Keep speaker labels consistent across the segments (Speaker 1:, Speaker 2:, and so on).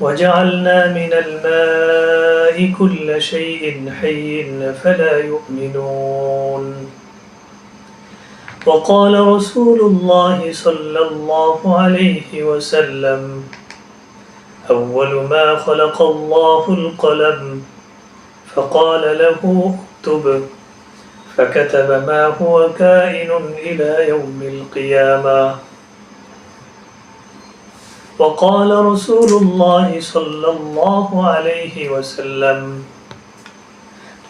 Speaker 1: وجعلنا من الماء كل شيء حي فلا يؤمنون. وقال رسول الله صلى الله عليه وسلم أول ما خلق الله القلم فقال له اكتب. فكتب ما هو كائن إلى يوم القيامة. وقال رسول الله صلى الله عليه وسلم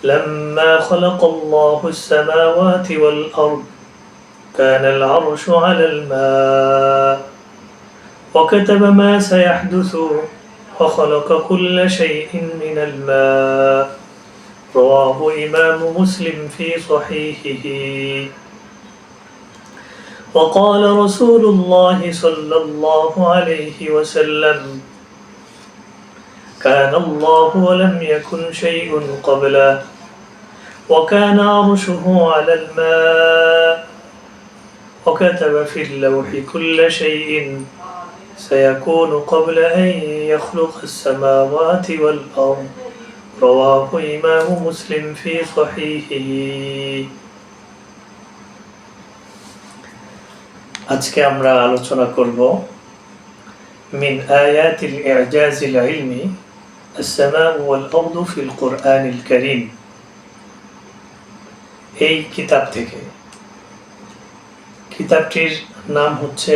Speaker 1: لما خلق الله السماوات والأرض كان العرش على الماء وكتب ما سيحدث وخلق كل شيء من الماء. رواه إمام مسلم في صحيحه. وقال رسول الله صلى الله عليه وسلم كان الله ولم يكن شيء قبله وكان عرشه على الماء وكتب في اللوح كل شيء سيكون قبل أن يخلق السماوات والأرض. رواه إمام مسلم في صحيحه. আজকে আমরা আলোচনা করব মিন আয়াতিল ইজাজিল ইলমি السماء والأرض في القرآن الكريم এই কিতাব থেকে কিতাবটির নাম হচ্ছে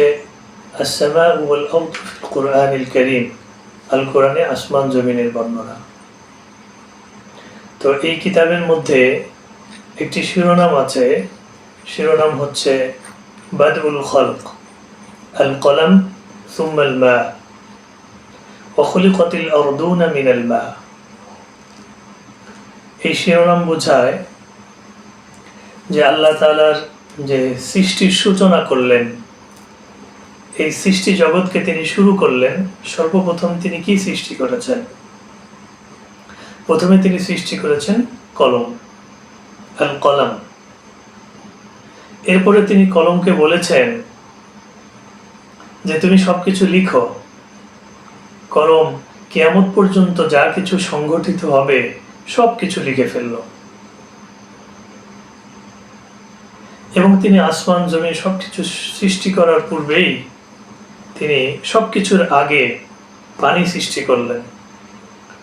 Speaker 1: السماء والأرض في القرآن الكريم আল কোরআনে আসমান জমিনের বর্ণনা তো এই কিতাবের মধ্যে একটি শিরোনাম আছে শিরোনাম হচ্ছে বাদউল খলক আল কলম ثم الماء وخلقت الأرضون من الماء এই শিরোনাম বোঝায় যে আল্লাহ তালার যে সৃষ্টির সূচনা করলেন এই সৃষ্টি জগৎকে তিনি শুরু করলেন সর্বপ্রথম তিনি কি সৃষ্টি করেছেন প্রথমে তিনি সৃষ্টি করেছেন কলম আল কলম এরপরে তিনি কলমকে বলেছেন যে, তুমি সবকিছু লিখো। কলম কেয়ামত পর্যন্ত যা কিছু সংগঠিত হবে সব কিছু লিখে ফেলল। এবং তিনি আসমান জমি সবকিছু সৃষ্টি করার পূর্বেই তিনি সবকিছুর আগে পানি সৃষ্টি করলেন।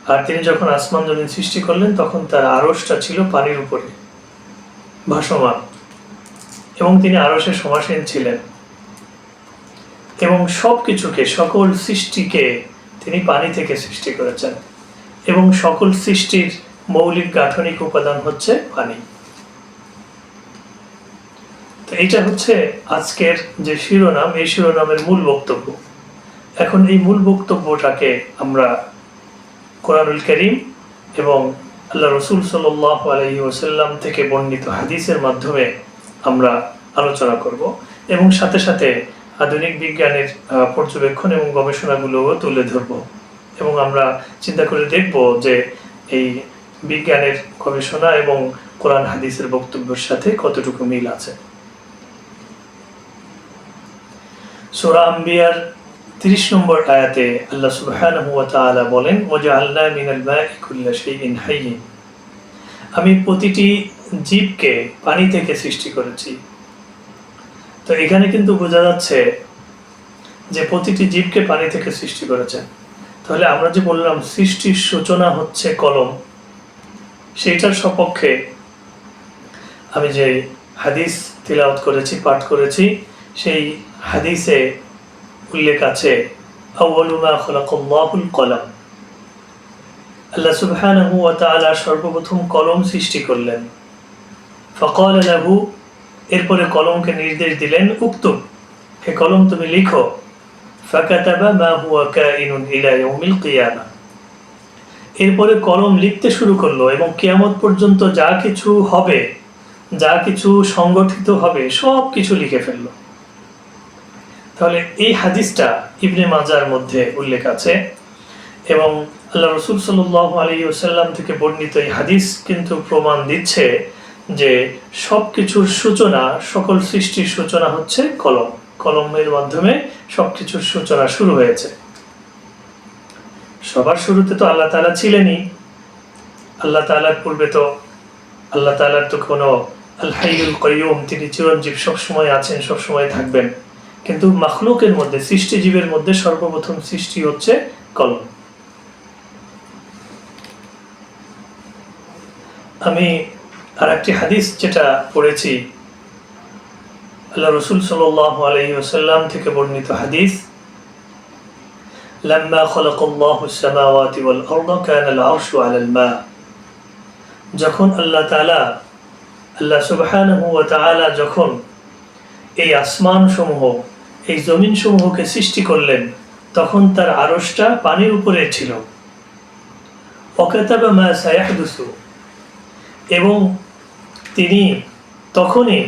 Speaker 1: আর তিনি যখন আসমান, জমিন সৃষ্টি করলেন, তখন তার আড়সটা ছিল পানির উপরে ভাসমান। এবং তিনি আরসে সমাসীন ছিলেন। এবং সব কিছুকে সকল সৃষ্টিকে তিনি পানি থেকে সৃষ্টি করেছেন। এবং সকল সৃষ্টির মৌলিক গাঠনিক উপাদান হচ্ছে পানি। তো এটা হচ্ছে আজকের যে শিরোনাম, এই শিরোনামের মূল বক্তব্য। এখন এই মূল বক্তব্যটাকে আমরা কোরআনুল করিম এবং আল্লাহ রসুল সাল আলহি ওসাল্লাম থেকে বর্ণিত হাদিসের মাধ্যমে আমরা আলোচনা করব এবং সাথে সাথে আধুনিক বিজ্ঞানের পর্যবেক্ষণ এবং গবেষণাগুলোও তুলে ধরব। এবং আমরা চিন্তা করে দেখব যে এই বিজ্ঞানের গবেষণা এবং কোরআন হাদিসের বক্তব্যের সাথে কতটুকু মিল আছে। সোরা আম্বিয়ার তিরিশ নম্বর আয়াতে আল্লাহ তাআলা বলেন মিনাল কুল্লা শাইইন হাইয়্যিন আমি প্রতিটি জীবকে পানি থেকে সৃষ্টি করেছি। তো এখানে কিন্তু বোঝা যাচ্ছে যে প্রতিটি জীবকে পানি থেকে সৃষ্টি করেছেন তাহলে আমরা যে বললাম সৃষ্টির সূচনা হচ্ছে কলম, সেইটার সপক্ষে আমি যে হাদিস তিলাওয়াত করেছি, পাঠ করেছি, সেই হাদিসে উল্লেখ আছে কলাম। আল্লাহ তাআলা সর্বপ্রথম কলম সৃষ্টি করলেন। ফকল লাহু, এরপরে কলমকে নির্দেশ দিলেন, উক্ত, হে কলম তুমি লিখো, ফাকাতাবা মা হুয়া কাইনুন ইলা ইয়াউমিল কিয়ামা। এরপরে কলম লিখতে শুরু করল এবং কেয়ামত পর্যন্ত যা কিছু হবে, যা কিছু সংগঠিত হবে, সব কিছু লিখে ফেলল। তাহলে এই হাদিসটা ইবনে মাজার মধ্যে উল্লেখ আছে এবং আল্লাহ রসুল সাল আলী থেকে বর্ণিত এই হাদিস কিন্তু প্রমাণ দিচ্ছে যে সব কিছুর সূচনা, সকল সৃষ্টির সূচনা হচ্ছে কলম। কলমের মাধ্যমে সব কিছুর সূচনা শুরু হয়েছে। সবার শুরুতে তো আল্লাহ তালা ছিলেনই। আল্লাহ তালার পূর্বে তো আল্লাহ তালার তো কোনো আল হাইউল কয়ুম তিনি চিরঞ্জীব, সবসময় আছেন, সবসময় থাকবেন। কিন্তু মখলুকের মধ্যে, সৃষ্টিজীবের মধ্যে সর্বপ্রথম সৃষ্টি হচ্ছে কলম। আমি আর একটি হাদিস যেটা পড়েছি আল্লাহ রসুল সাল আলহি ওসাল্লাম থেকে বর্ণিত হাদিস لما خلق الله السماوات والأرض كان العرش على الماء যখন আল্লাহ তাআলা আল্লাহ সুবহানাহু ওয়া তাআলা যখন এই আসমান সমূহ এই জমিন সমূহকে সৃষ্টি করলেন তখন তার আরসটা পানির উপরে ছিল অকাতাবা মা সায়াহদুসু এবং তিনি তখনই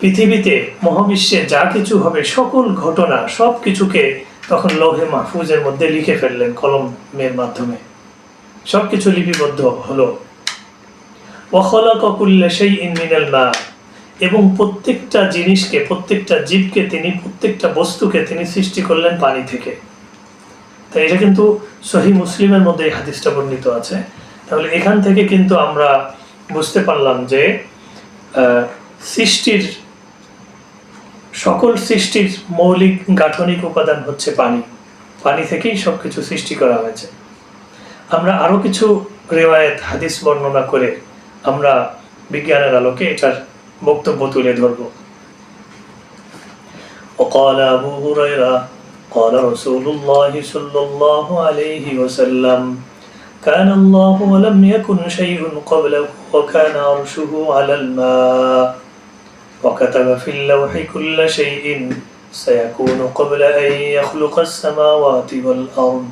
Speaker 1: পৃথিবীতে, মহাবিশ্বে যা কিছু হবে, সকল ঘটনা সব কিছুকে তখন লৌহে মাহফুজের মধ্যে লিখে ফেললেন কলমের মাধ্যমে। সব কিছু লিপিবদ্ধ হলো। ওখলা ককুল্লে সেই ইনমিনাল মা এবং প্রত্যেকটা জিনিসকে, প্রত্যেকটা জীবকে তিনি, প্রত্যেকটা বস্তুকে তিনি সৃষ্টি করলেন পানি থেকে। তাই এটা কিন্তু সহি মুসলিমের মধ্যে এই হাদিসটা বর্ণিত আছে। তাহলে এখান থেকে কিন্তু আমরা বুঝতে পারলাম যে সৃষ্টির সকল সৃষ্টির মৌলিক গাঠনিক উপাদান হচ্ছে পানি পানি থেকেই সব কিছু সৃষ্টি করা হয়েছে আমরা আরো কিছু রেওয়ায়ত হাদিস বর্ণনা করে আমরা বিজ্ঞানের আলোকে এটার বক্তব্য তুলে ধরব وقال أبو هريرة قال رسول الله صلى الله عليه وسلم كان الله ولم يكن شيء قبله وكان عرشه على الماء وكتب في اللوح كل شيء سيكون قبل أن يخلق السماوات والأرض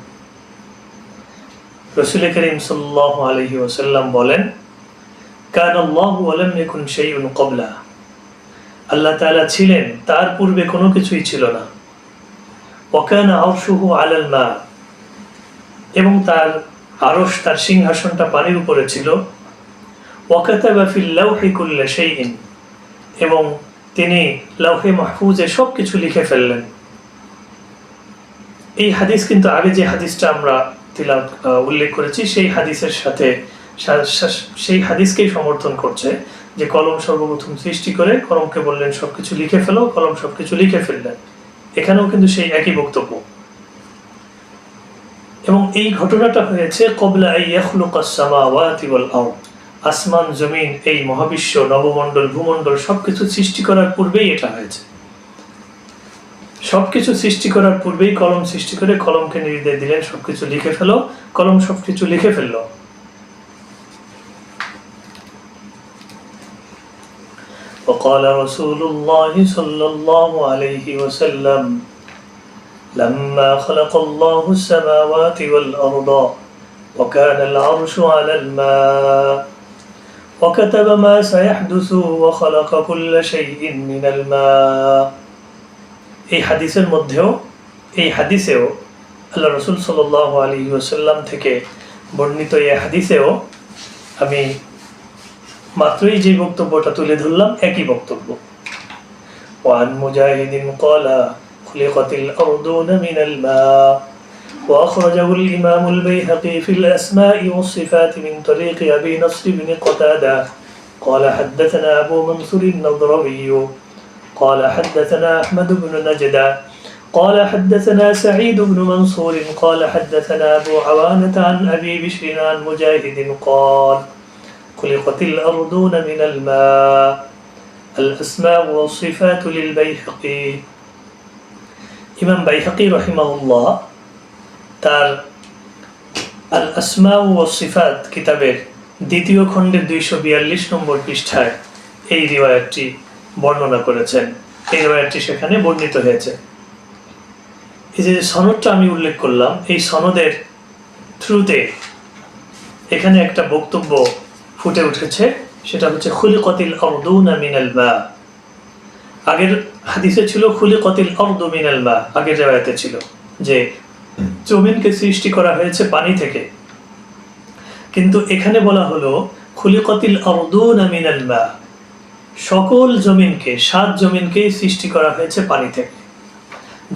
Speaker 1: রসুল করিম সাল্লাহ আলহি ওসাল্লাম বলেন কান আল্লাহ ওয়ালাম ইয়াকুন শাইউন ক্বাবলা আল্লাহ তাআলা ছিলেন তার পূর্বে কোনো কিছুই ছিল না ওয়াকানা আরশুহু আলাল মা এবং তার আরশ তার সিংহাসনটা পানির উপরে ছিল। ওয়াকাতাবা ফিল লাউহি কুল্লা শাইইন। এবং তিনি লাউহে মাহফুজে সব কিছু লিখে ফেললেন। এই হাদিস কিন্তু আগে যে হাদিসটা আমরা তিলাত উল্লেখ করেছি, সেই হাদিসের সাথে সেই হাদিসকেই সমর্থন করছে যে কলম সর্বপ্রথম সৃষ্টি করে কলমকে বললেন সবকিছু লিখে ফেলো, কলম সবকিছু লিখে ফেললেন। এখানেও কিন্তু সেই একই বক্তব্য। এবং এই ঘটনাটা হয়েছে কবলা আসমান জমিন এই মহাবিশ্ব নবমণ্ডল ভূমণ্ডল সবকিছু সৃষ্টি করার পূর্বেই এটা হয়েছে সবকিছু সৃষ্টি করার পূর্বেই কলম সৃষ্টি করে কলমকে নির্দেশ দিলেন সবকিছু লিখে ফেলো কলম সবকিছু লিখে ফেললো وقال رسول الله صلى الله عليه وسلم لما خلق الله السماوات والأرض وكان العرش على الماء وكتب ما سيحدث وخلق كل شيء من الماء এই হাদিসের মধ্যেও এই হাদিসেও আল্লাহ রসুল সাল আলী ওসাল্লাম থেকে বর্ণিত এই হাদিসেও আমি মাত্রই যে বক্তব্যটা তুলে ধরলাম একই বক্তব্য وعن مجاهد قال خلقت الأرضون من الماء وأخرجه الإمام البيهقي في الأسماء والصفات من طريق أبي نصر بن قتادة. قال حدثنا أبو منصور النضربي قال حدثنا أحمد بن نجدة. قال حدثنا سعيد بن منصور. قال حدثنا أبو عوانة عن أبي بشر عن مجاهد. قال خلقت الأرضون من الماء. الأسماء والصفات للبيهقي. ইমাম বাইহাকি রহিমাউল্লাহ তার আল আসমা ও সিফাত কিতাবের দ্বিতীয় খণ্ডের দুইশো বিয়াল্লিশ নম্বর পৃষ্ঠায় এই রিওয়ায়তটি বর্ণনা করেছেন। এই রিওয়ায়তটি সেখানে বর্ণিত হয়েছে। এই যে সনদটা আমি উল্লেখ করলাম, এই সনদের থ্রুতে এখানে একটা বক্তব্য ফুটে উঠেছে, সেটা হচ্ছে, খুলিকতিল অর্দুনা মিনাল মা। আগের হাদিসে ছিল খুলিকতিল অর্দু মিনাল মা আগের জায়গাতে ছিল যে জমিনকে সৃষ্টি করা হয়েছে পানি থেকে। কিন্তু এখানে বলা হলো খুলিকতিল অর্দুনা মিনাল মা সকল জমিনকে সাত জমিনকে সৃষ্টি করা হয়েছে পানি থেকে।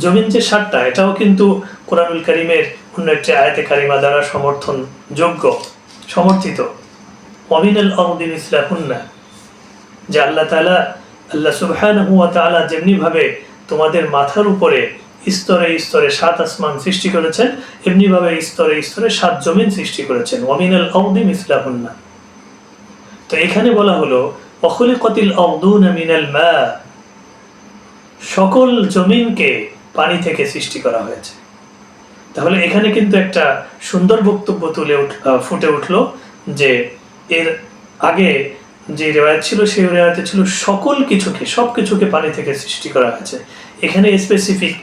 Speaker 1: জমিন যে সাতটা এটাও কিন্তু কোরআনুল করিমের অন্য একটি আয়াতে কারিমা দ্বারা সমর্থন যোগ্য সমর্থিত। অমিনাল অরদিন ইসলাহুন্না যে আল্লাহ তালা আল্লাহ সুবহান হুয়া তালা যেমনিভাবে তোমাদের মাথার উপরে স্তরে স্তরে সাত আসমান সৃষ্টি করেছেন, এমনিভাবে স্তরে স্তরে সাত জমিন সৃষ্টি করেছেন। অমিনাল অরদিন ইসলাহুন্না তো এখানে বলা হলো অখলিকতিল অর্দুন মিনাল মা। সকল জমিনকে পানি থেকে সৃষ্টি করা হয়েছে। তাহলে এখানে কিন্তু একটা সুন্দর বক্তব্য তুলে ফুটে উঠল যে এর আগে যে রেওয়ায়ত ছিল সেই রেওয়ায়তে ছিল সকল কিছুকে সব কিছুকে পানি থেকে সৃষ্টি করা হয়েছে এখানে স্পেসিফিক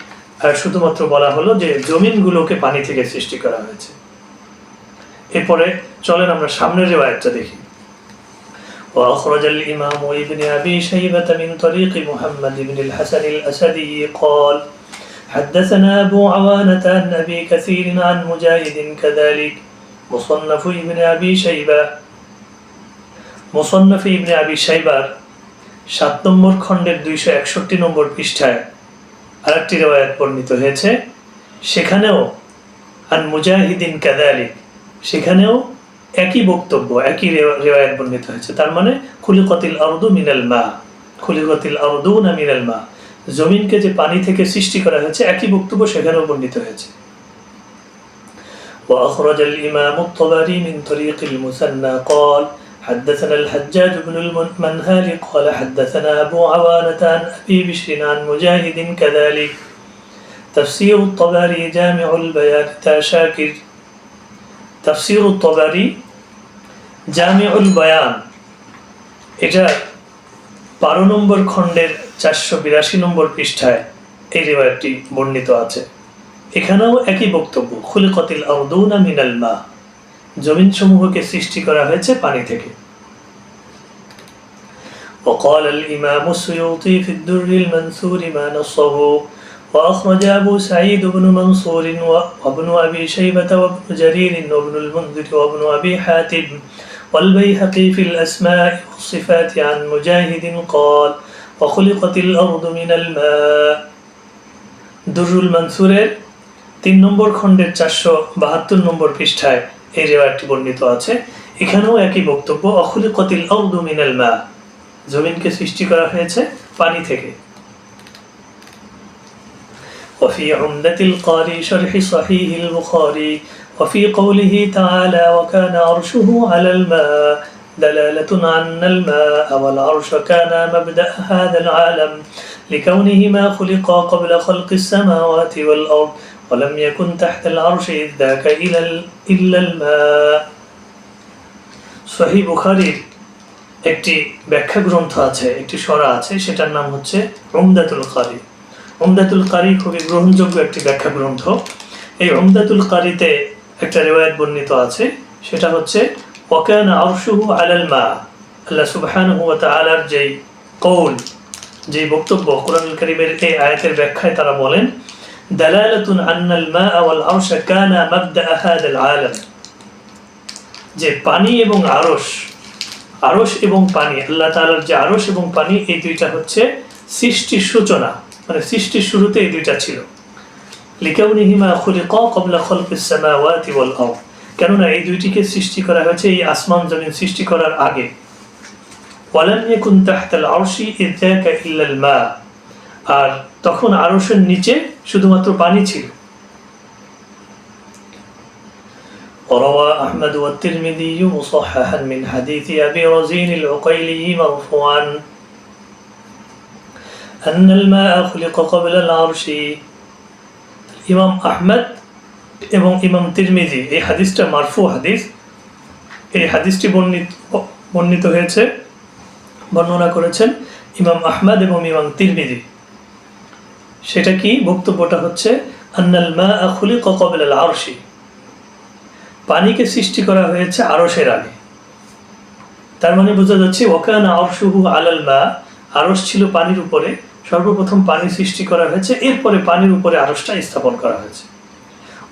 Speaker 1: শুধুমাত্র বলা হলো যে জমিনগুলোকে পানি থেকে সৃষ্টি করা হয়েছে এরপরে চলেন আমরা সামনের রেওয়ায়তটা দেখি وأخرج الإمام ابن أبي شيبة من طريق محمد بن الحسن الأسدي قال حدثنا أبو عوانة عن أبي كثير عن مجاهد كذلك مصنف ابن أبي شيبة মুসন্নফি ইবনে আবি সাইবার সাত নম্বর খণ্ডের দুইশো একষট্টি নম্বর পৃষ্ঠায় আরেকটি রেওয়ায়ত বর্ণিত হয়েছে সেখানেও আন মুজাহিদিন কাদালিক সেখানেও একই বক্তব্য একই রেওয়া- রেওয়ায়ত বর্ণিত হয়েছে তার মানে খুলিকতিল আরদু মিনাল মা খুলিকতিল আরদু না মিনাল মা জমিনকে যে পানি থেকে সৃষ্টি করা হয়েছে একই বক্তব্য সেখানেও বর্ণিত হয়েছে وأخرج الإمام الطبري من طريق المثنى قال حدثنا الحجاج بن المنهال قال حدثنا أبو عوانة عن أبي بشر عن مجاهد كذلك تفسير الطبري جامع البيان تا شاكر تفسير الطبري جامع البيان এটা বারো নম্বর খণ্ডের চারশো বিরাশি নম্বর পৃষ্ঠায় এই রেওয়ায়তটি বর্ণিত আছে এখানেও একই বক্তব্য খুলিকতিল আউদুনা মিনাল মা জমিন সমূহকে সৃষ্টি করা হয়েছে পানি থেকে وقال الإمام السيوطي في الدر المنثور ما نصه وأخرج أبو سعيد بن منصور و- وابن أبي شيبة وابن جرير وابن المنذر وابن أبي حاتم والبيهقي في الأسماء والصفات عن مجاهد قال وخلقت الأرض من الماء দুরুল মানসুরের তিন নম্বর খণ্ডের চারশো বাহাত্তর নম্বর পৃষ্ঠায় এই রেওয়ায়তটি বর্ণিত আছে এখানেও একই বক্তব্য অখুলিকতিল আউদু মিনাল মা জমিনকে সৃষ্টি করা হয়েছে পানি থেকে وفي عمدة القاري شرح صحيح البخاري وفي قوله تعالى وكان عرشه على الماء دلالة أن الماء والعرش كان مبدأ هذا العالم لكونهما خلقا قبل خلق السماوات والأرض ولم يكن تحت العرش إذ ذاك إلا ال- إلا الماء সহি বুখারির একটি ব্যাখ্যা গ্রন্থ আছে, একটি সরা আছে, সেটার নাম হচ্ছে উমদাতুল কারি। উমদাতুল কারি খুবই গ্রহণযোগ্য একটি ব্যাখ্যা গ্রন্থ এই উমদাতুল কারিতে একটা রেওয়ায়ত বর্ণিত আছে, সেটা হচ্ছে ওকান আরশুহু আলাল মা। আল্লাহ সুবহানাহু ওয়া তাআলার যেই কৌল যে বক্তব্য কোরআনুল কারীমের এই আয়াতের ব্যাখ্যায় তারা বলেন, দালালাতুন আন্নাল মা ওয়াল আরশ কানা মাবদা হাদাল আলাম। যে পানি এবং আরশ আরশ এবং পানি, আল্লাহ তাআলার যে আরশ এবং পানি, এই দুইটা হচ্ছে সৃষ্টির সূচনা। মানে সৃষ্টির শুরুতে এই দুইটা ছিল। লিকাউনিহিমা খুলিকা ক্বাবলা খালকিস সামাওয়াতি ওয়াল আরদ। কেননা এই দুইটিকে সৃষ্টি করা হয়েছে এই আসমান জমিন সৃষ্টি করার আগে। ওয়ালাম ইয়াকুন তাহতাল আরশি ইয যাকা ইল্লাল মা। আর তখন আরশের নিচে শুধুমাত্র পানি ছিল। وروى أحمد والترمذي مصححا من حديث أبي رزين العقيلي مرفوعا أن الماء خلق قبل العرش ইমাম আহমেদ এবং ইমাম তিরমিজি এই হাদিসটা মারফু হাদিস এই হাদিসটি বর্ণিত বর্ণিত হয়েছে বর্ণনা করেছেন ইমাম আহমদ এবং ইমাম তিরমিজি সেটা কি বক্তব্যটা হচ্ছে আন্নাল মাআ খুলিকা ক্বাবলা আল আরশি পানিকে সৃষ্টি করা হয়েছে আরশের আগে তার মানে বোঝা যাচ্ছে ওকানা আরশুহু আলাল মা আরশ ছিল পানির উপরে সর্বপ্রথম পানি সৃষ্টি করা হয়েছে এরপরে পানির উপরে আরশটা স্থাপন করা হয়েছে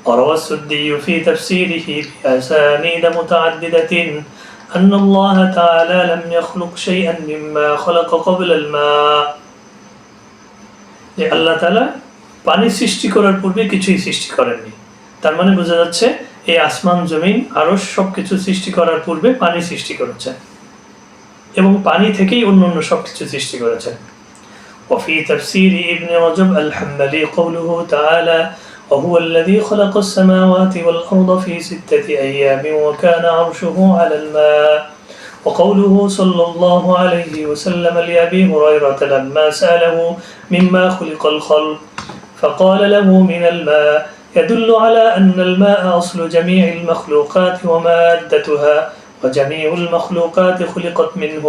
Speaker 1: وروى السدي في تفسيره بأسانيد متعددة أن الله تعالى لم يخلق شيئا مما خلق قبل الماء যে আল্লাহ তাআলা পানি সৃষ্টি করার পূর্বে কিছুই সৃষ্টি করেননি তার মানে বোঝা যাচ্ছে এই আসমান জমিন আরো সবকিছু সৃষ্টি করার পূর্বে পানি সৃষ্টি করেছেন এবং পানি থেকেই অন্য অন্য সবকিছু সৃষ্টি করেছেন وفي تفسير ابن رجب الحنبلي قوله تعالى وهو الذي خلق السماوات والأرض في ستة أيام وكان عرشه على الماء وقوله صلى الله عليه وسلم لأبي هريرة لما سأله مما خلق الخلق فقال له من الماء يدل على أن الماء أصل جميع المخلوقات ومادتها وجميع المخلوقات خلقت منه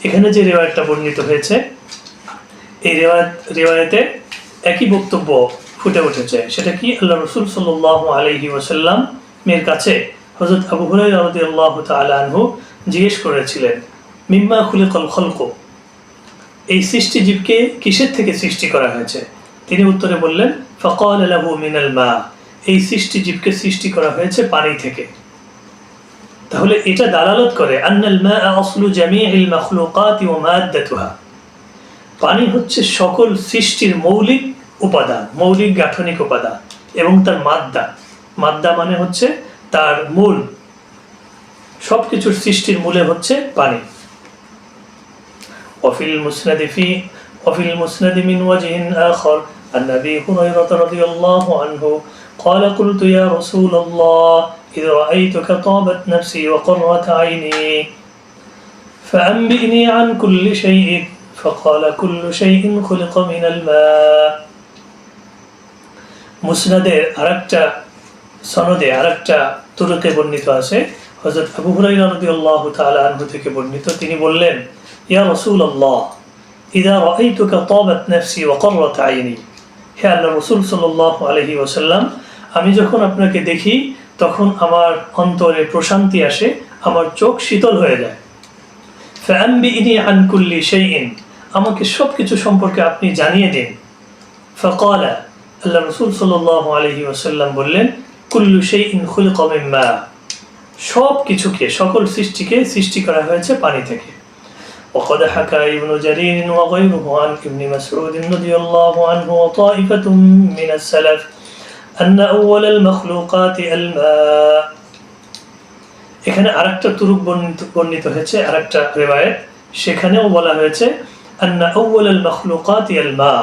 Speaker 1: এখানে যে রেওয়ায়তটা বর্ণিত হয়েছে এই রেওয়ায়ত রেওয়ায়তে একই বক্তব্য ফুটে উঠেছে সেটা কি আল্লাহ রসুল সাল্লাহ আলহি ওসাল্লাম মেয়ের কাছে হজরত আবু হুরাই রদি আল্লাহ আনহু জিজ্ঞেস করেছিলেন মিম্মা খুলে কল খলক এই সৃষ্টি জীবকে কিসের থেকে সৃষ্টি করা হয়েছে তিনি উত্তরে বললেন, ফকল আলাহু মিনাল মা এই সৃষ্টি জীবকে সৃষ্টি করা হয়েছে পানি থেকে। তাহলে এটা দালালত করে, আন্নাল মা আসলু জামিউল মাখলুকাত ওয়া পানি হচ্ছে সকল সৃষ্টির মৌলিক উপাদান, মৌলিক গাঠনিক উপাদান, এবং তার মাদ্দা। মাদ্দা মানে হচ্ছে তার মূল। সব কিছুর সৃষ্টির মূলে হচ্ছে পানি। অফিল মুসনাদিফি অফিল মুসনাদি মিন আখর। عن أبي هريرة رضي الله عنه قال قلت يا رسول الله إذ رأيتك طابت نفسي وقرت عيني فأنبئني عن كل شيء فقال كل شيء خلق من الماء মুসনাদের আরেকটা সনদে আরেকটা তুরকে বর্ণিত আছে হযরত আবু হুরাইরা রাদিয়াল্লাহু তাআলা আনহু থেকে বর্ণিত তিনি বললেন ইয়া রাসূলুল্লাহ ইদা রাআইতুকা তাবাত নাফসি ওয়া কাররাত আইনি হে আল্লাহ রসুল সাল্লাহ আলহি ওসাল্লাম আমি যখন আপনাকে দেখি, তখন আমার অন্তরে প্রশান্তি আসে, আমার চোখ শীতল হয়ে যায়। ফ্যাম্বি ইনি আনকুল্লি সেই ইন আমাকে সব কিছু সম্পর্কে আপনি জানিয়ে দিন। ফকলা, আল্লাহ রসুল সাল্লাহ আলহি ওসাল্লাম বললেন, কুল্লু সেই ইন খুল কমিম্বা সব কিছুকে সকল সৃষ্টিকে সৃষ্টি করা হয়েছে পানি থেকে। وقد حكى ابن جرير وغيره عن ابن مسعود رضي الله عنه وطائفة من السلف أن أول المخلوقات الماء এখানে আরেকটা তুরুক বর্ণিত বর্ণিত হয়েছে আরেকটা রেওয়ায়েত সেখানেও বলা হয়েছে আন্না আউয়াল আল মাখলুকাত আল মা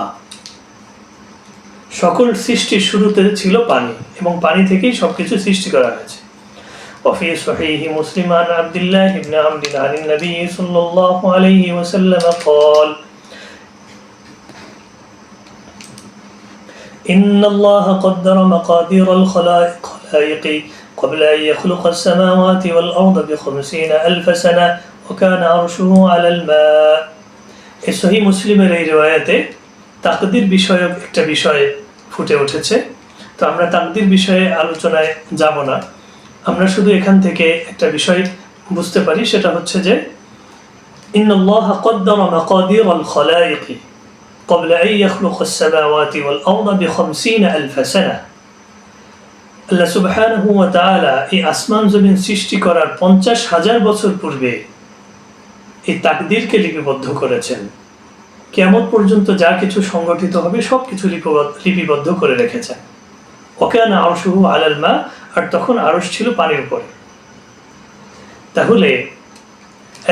Speaker 1: সকল সৃষ্টির শুরুতে ছিল পানি এবং পানি থেকেই সবকিছু সৃষ্টি করা হয়েছে وفي صحيح مسلم عن عبد الله بن عمرو عن النبي صلى الله عليه وسلم قال إن الله قدر مقادير الخلائق خلائق قبل أن يخلق السماوات والأرض بخمسين ألف سنة وكان عرشه على الماء এই সহি মুসলিমের এই রেওয়ায়াতে তাকদির বিষয়ক একটা বিষয় ফুটে উঠেছে তো আমরা তাকদির বিষয়ে আলোচনায় যাব না আমরা শুধু এখান থেকে একটা বিষয় বুঝতে পারি সেটা হচ্ছে যে إن الله قدر مقادير الخلائق قبل أن يخلق السماوات والأرض بخمسين ألف سنة আল্লাহ সুবহানাহু ওয়া তাআলা এই আসমান জমিন সৃষ্টি করার পঞ্চাশ হাজার বছর পূর্বে এই তাকদিরকে লিপিবদ্ধ করেছেন কেমন পর্যন্ত যা কিছু সংগঠিত হবে সব কিছু লিপিবদ্ধ করে রেখেছেন ওকেয়ানা আরশুহু আলাল মা আর তখন আরশ ছিল পানির উপরে। তাহলে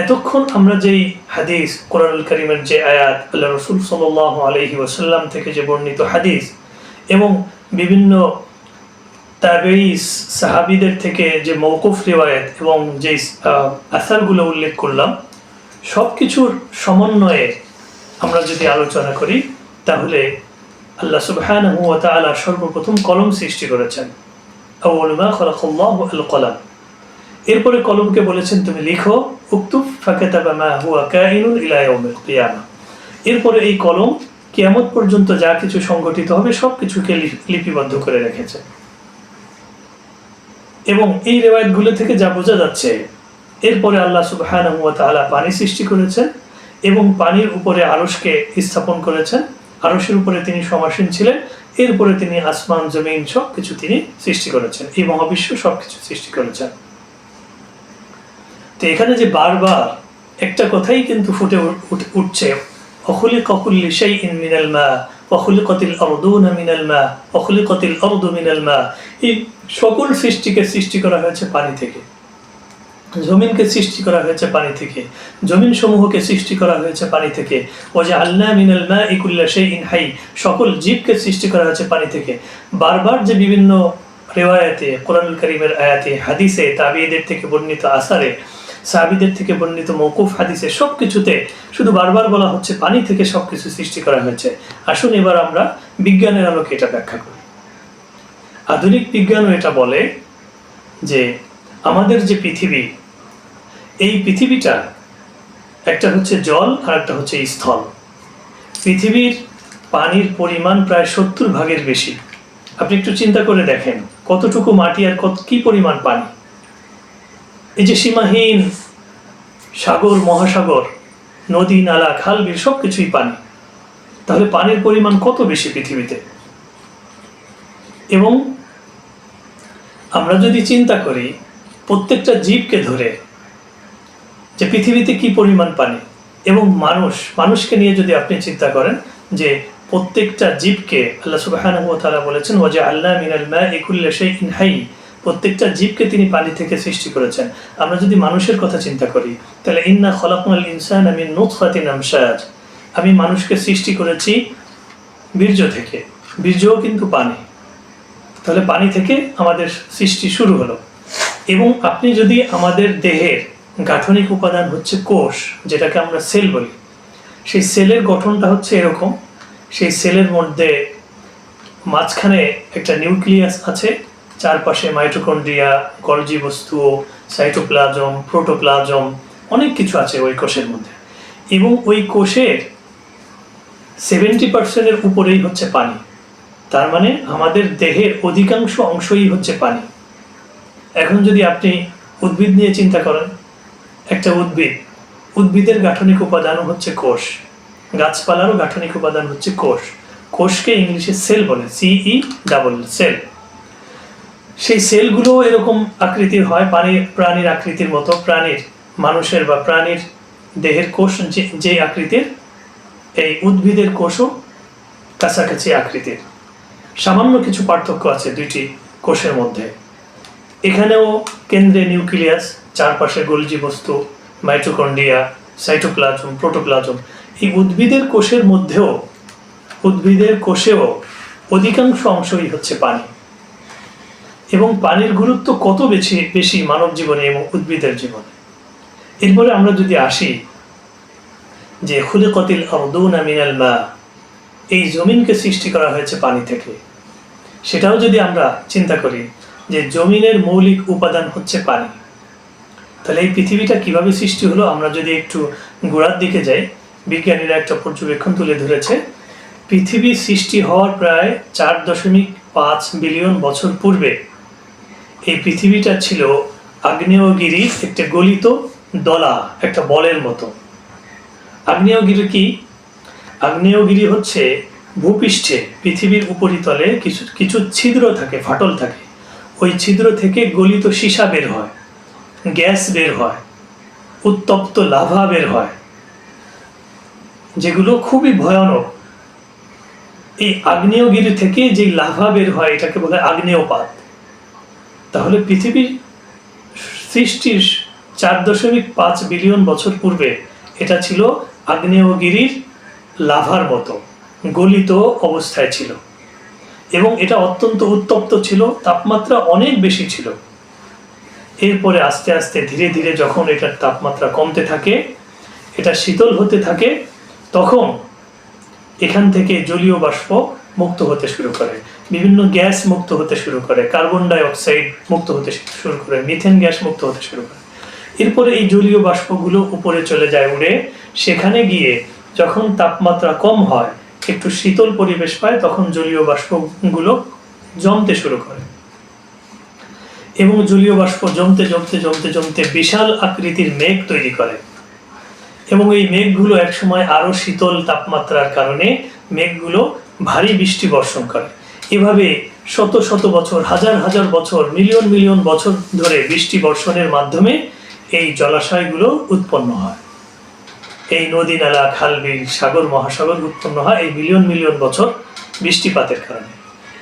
Speaker 1: এতক্ষণ আমরা যেই হাদিস, কোরআনুল করিমের যে আয়াত আল্লাহ রসুল সাল আলহি ওসাল্লাম থেকে যে বর্ণিত হাদিস এবং বিভিন্ন তাবেই সাহাবিদের থেকে যে মৌকুফ রিওয়ায়ত এবং যে আসারগুলো উল্লেখ করলাম সব কিছুর সমন্বয়ে আমরা যদি আলোচনা করি, তাহলে আল্লাহ তাআলা সর্বপ্রথম কলম সৃষ্টি করেছেন। এরপরে কলমকে বলেছেন, তুমি লিখো এরপরে এই কলম কেয়ামত পর্যন্ত যা কিছু সংগঠিত হবে সব কিছুকে লিপিবদ্ধ করে রেখেছে। এবং এই রেওয়ায়তগুলো থেকে যা বোঝা যাচ্ছে, এরপরে আল্লাহ সুবহানাহু ওয়া পানি সৃষ্টি করেছেন এবং পানির উপরে আরশকে স্থাপন করেছেন। আরশের উপরে তিনি সমাসীন ছিলেন। এরপরে তিনি আসমান, জমিন সব কিছু তিনি সৃষ্টি করেছেন, এই মহাবিশ্ব সব কিছু সৃষ্টি করেছেন। তো এখানে যে বারবার একটা কথাই কিন্তু ফুটে উঠ- উঠ- উঠছে অখুলি ককুল্লি সেই ইন মিনাল মা অখুলি কতিল অর্দুনা মিনাল মা অখুলি কতিল অর্দু মিনাল মা। এই সকল সৃষ্টিকে সৃষ্টি করা হয়েছে পানি থেকে। জমিনকে সৃষ্টি করা হয়েছে পানি থেকে। জমিন সমূহকে সৃষ্টি করা হয়েছে পানি থেকে। ও যে আল্লাহ মিনাল মা ইকুল্লা সেই ইন হাই। সকল জীবকে সৃষ্টি করা হয়েছে পানি থেকে। বারবার যে বিভিন্ন রেওয়ায়াতে, কোরআনুল করিমের আয়াতে, হাদিসে তাবিদের থেকে বর্ণিত আসারে, সাহাবিদের থেকে বর্ণিত মৌকুফ হাদিসে সব কিছুতে শুধু বারবার বলা হচ্ছে পানি থেকে সব কিছু সৃষ্টি করা হয়েছে। আসুন এবার আমরা বিজ্ঞানের আলোকে এটা ব্যাখ্যা করি। আধুনিক বিজ্ঞানও এটা বলে যে আমাদের যে পৃথিবী, এই পৃথিবীটা একটা হচ্ছে জল আর একটা হচ্ছে স্থল। পৃথিবীর পানির পরিমাণ প্রায় সত্তর ভাগের বেশি। আপনি একটু চিন্তা করে দেখেন, কতটুকু মাটি আর কত, কি পরিমাণ পানি? এই যে সীমাহীন সাগর, মহাসাগর, নদী, নালা, খাল, বিল সব কিছুই পানি। তাহলে পানির পরিমাণ কত বেশি পৃথিবীতে? এবং আমরা যদি চিন্তা করি প্রত্যেকটা জীবকে ধরে যে পৃথিবীতে কি পরিমাণ পানি? এবং মানুষ, মানুষকে নিয়ে যদি আপনি চিন্তা করেন যে প্রত্যেকটা জীবকে আল্লাহ তাআলা বলেছেন ওয়াজা আল্লাহ মিনাল মা'i কুল্লি শাইইন হাই প্রত্যেকটা জীবকে তিনি পানি থেকে সৃষ্টি করেছেন। আমরা যদি মানুষের কথা চিন্তা করি, তাহলে ইন্না খলাকনাল ইনসানা মিন নুতফাতিন আমশাজ আমি মানুষকে সৃষ্টি করেছি বীর্য থেকে। বীর্যও কিন্তু পানি। তাহলে পানি থেকে আমাদের সৃষ্টি শুরু হলো। এবং আপনি যদি আমাদের দেহের গাঠনিক উপাদান হচ্ছে কোষ, যেটাকে আমরা সেল বলি, সেই সেলের গঠনটা হচ্ছে এরকম। সেই সেলের মধ্যে মাঝখানে একটা নিউক্লিয়াস আছে, চারপাশে মাইটোকন্ড্রিয়া গলজি বস্তু সাইটোপ্লাজম, প্রোটোপ্লাজম, অনেক কিছু আছে ওই কোষের মধ্যে। এবং ওই কোষের সেভেন্টি পার্সেন্টের উপরেই হচ্ছে পানি। তার মানে আমাদের দেহের অধিকাংশ অংশই হচ্ছে পানি। এখন যদি আপনি উদ্ভিদ নিয়ে চিন্তা করেন, একটা উদ্ভিদ, উদ্ভিদের গাঠনিক উপাদানও হচ্ছে কোষ, গাছপালারও গাঠনিক উপাদান হচ্ছে কোষ। কোষকে ইংলিশে সেল বলে সিই ডাবল সেল সেই সেলগুলো এরকম আকৃতির হয় পানির প্রাণীর আকৃতির মতো, প্রাণীর মানুষের বা প্রাণীর দেহের কোষ যে আকৃতির, এই উদ্ভিদের কোষও কাছাকাছি আকৃতির। সামান্য কিছু পার্থক্য আছে দুইটি কোষের মধ্যে। এখানেও কেন্দ্রে নিউক্লিয়াস, চারপাশে গোলজি বস্তু মাইটোকন্ডিয়া সাইটোপ্লাজম, প্রোটোপ্লাজম। এই উদ্ভিদের কোষের মধ্যেও, উদ্ভিদের কোষেও অধিকাংশ অংশই হচ্ছে পানি। এবং পানির গুরুত্ব কত বেশি বেশি মানব জীবনে এবং উদ্ভিদের জীবনে? এরপরে আমরা যদি আসি, যে খুলিকতিল আরদুনা মিনাল মা, এই জমিনকে সৃষ্টি করা হয়েছে পানি থেকে। সেটাও যদি আমরা চিন্তা করি যে জমিনের মৌলিক উপাদান হচ্ছে পানি। তাহলে এই পৃথিবীটা কীভাবে সৃষ্টি হলো? আমরা যদি একটু গোড়ার দিকে যাই, বিজ্ঞানীরা একটা পর্যবেক্ষণ তুলে ধরেছে। পৃথিবী সৃষ্টি হওয়ার প্রায় চার দশমিক পাঁচ বিলিয়ন বছর পূর্বে, এই পৃথিবীটা ছিল আগ্নেয়গিরি একটা গলিত দলা, একটা বলের মতো। আগ্নেয়গিরি কি? আগ্নেয়গিরি হচ্ছে ভূপৃষ্ঠে পৃথিবীর উপরিতলে কিছু কিছু ছিদ্র থাকে, ফাটল থাকে। ওই ছিদ্র থেকে গলিত সীসা বের হয়, গ্যাস বের হয়, উত্তপ্ত লাভা বের হয়, যেগুলো খুবই ভয়ানক। এই আগ্নেয়গিরি থেকে যে লাভা বের হয়, এটাকে বলে আগ্নেয়পাত। তাহলে পৃথিবীর সৃষ্টির চার দশমিক পাঁচ বিলিয়ন বছর পূর্বে এটা ছিল আগ্নেয়গিরির লাভার মতো, গলিত অবস্থায় ছিল। এবং এটা অত্যন্ত উত্তপ্ত ছিল, তাপমাত্রা অনেক বেশি ছিল। এরপরে আস্তে আস্তে ধীরে ধীরে যখন এটার তাপমাত্রা কমতে থাকে, এটা শীতল হতে থাকে, তখন এখান থেকে জলীয় বাষ্প মুক্ত হতে শুরু করে, বিভিন্ন গ্যাস মুক্ত হতে শুরু করে, কার্বন ডাই অক্সাইড মুক্ত হতে শুরু করে, মিথেন গ্যাস মুক্ত হতে শুরু করে। এরপরে এই জলীয় বাষ্পগুলো উপরে চলে যায় উড়ে, সেখানে গিয়ে যখন তাপমাত্রা কম হয় একটু শীতল পরিবেশ পায়, তখন জলীয় বাষ্পগুলো জমতে শুরু করে। এবং জলীয় বাষ্প জমতে জমতে জমতে জমতে বিশাল আকৃতির মেঘ তৈরি করে। এবং এই মেঘগুলো একসময় আরও শীতল তাপমাত্রার কারণে মেঘগুলো ভারী বৃষ্টি বর্ষণ করে। এভাবে শত শত বছর, হাজার হাজার বছর, মিলিয়ন মিলিয়ন বছর ধরে বৃষ্টি বর্ষণের মাধ্যমে এই জলাশয়গুলো উৎপন্ন হয়। এই নদী নালা, খাল, বিল, সাগর, মহাসাগর উৎপন্ন হয় এই মিলিয়ন মিলিয়ন বছর বৃষ্টিপাতের কারণে।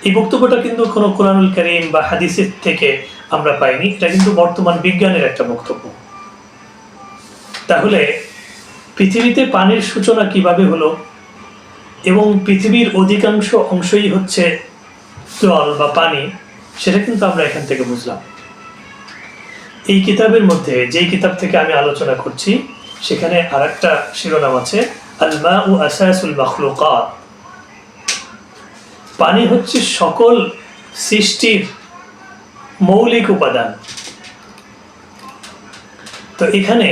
Speaker 1: এই বক্তব্যটা কিন্তু কোনো কোরআনুল করিম বা হাদিসের থেকে আমরা পাইনি, এটা কিন্তু বর্তমান বিজ্ঞানের একটা বক্তব্য। তাহলে পৃথিবীতে পানির সূচনা কীভাবে হলো এবং পৃথিবীর অধিকাংশ অংশই হচ্ছে জল বা পানি, সেটা কিন্তু আমরা এখান থেকে বুঝলাম। এই কিতাবের মধ্যে, যেই কিতাব থেকে আমি আলোচনা করছি সেখানে আর একটা শিরোনাম আছে আলমা ও আসাসুল মখলুকাত পানি হচ্ছে সকল সৃষ্টির মৌলিক উপাদান তো এখানে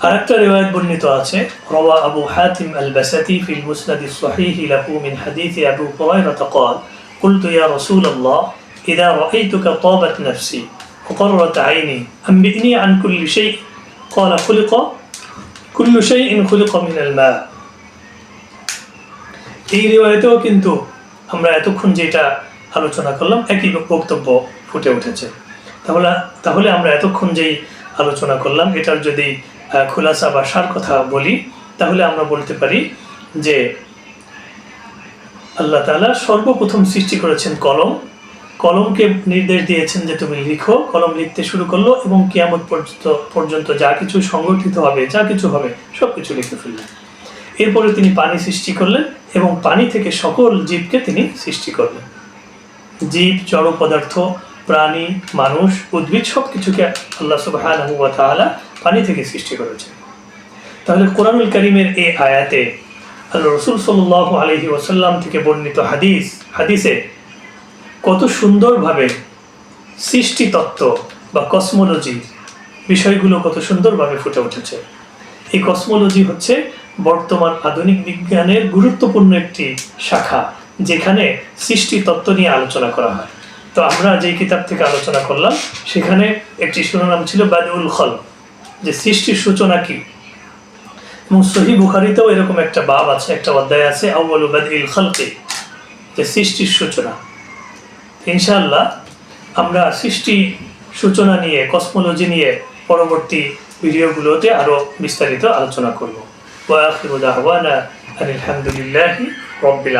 Speaker 1: আরেকটা রিওয়ায়াত বর্ণিত আছে রওয়া আবু হাতিম আল বাসাতি ফিল মুসনাদ الصحيح له من حديث أبو هريرة قال قلت يا رسول الله إذا رأيتك طابت نفسي وقرت عيني أنبئني عن كل شيء قال خلق كل شيء خلق من الماء এই রিওয়ায়তেও কিন্তু আমরা এতক্ষণ যেটা আলোচনা করলাম একই বক্তব্য ফুটে উঠেছে তাহলে তাহলে আমরা এতক্ষণ যেই আলোচনা করলাম এটার যদি আহ, খোলাসা বা সার কথা বলি তাহলে আমরা বলতে পারি যে আল্লাহ তাআলা সর্বপ্রথম সৃষ্টি করেছেন কলম কলমকে নির্দেশ দিয়েছেন যে তুমি লিখো, কলম লিখতে শুরু করল এবং কিয়ামত পর্যন্ত পর্যন্ত যা কিছু সংগঠিত হবে, যা কিছু হবে সব কিছু লিখে ফেললেন। এরপরে তিনি পানি সৃষ্টি করলেন এবং পানি থেকে সকল জীবকে তিনি সৃষ্টি করলেন। জীব, জড় পদার্থ, প্রাণী, মানুষ, উদ্ভিদ সব কিছুকে আল্লাহ ওয়া পানি থেকে সৃষ্টি করেছেন। তাহলে কোরআনুল করিমের এই আয়াতে আল্লাহ রসুল সাল্লাহ আলহি ওসাল্লাম থেকে বর্ণিত হাদিস, হাদিসে কত সুন্দরভাবে সৃষ্টি তত্ত্ব বা কসমোলজি বিষয়গুলো কত সুন্দরভাবে ফুটে উঠেছে। এই কসমোলজি হচ্ছে বর্তমান আধুনিক বিজ্ঞানের গুরুত্বপূর্ণ একটি শাখা, যেখানে সৃষ্টি তত্ত্ব নিয়ে আলোচনা করা হয়। তো আমরা যেই কিতাব থেকে আলোচনা করলাম, সেখানে একটি শিরোনাম ছিল বাদউল খল যে সৃষ্টির সূচনা কি? এবং সহি বুখারিতেও এরকম একটা বাব আছে, একটা অধ্যায় আছে আউ্বাল বাদিল খলকে, যে সৃষ্টির সূচনা। ইনশাআল্লাহ আমরা সৃষ্টি সূচনা নিয়ে, কসমোলজি নিয়ে পরবর্তী ভিডিওগুলোতে আরও বিস্তারিত আলোচনা করব। ওয়া আখিরু দাওয়ানা আনিল হামদুলিল্লাহি রাব্বিল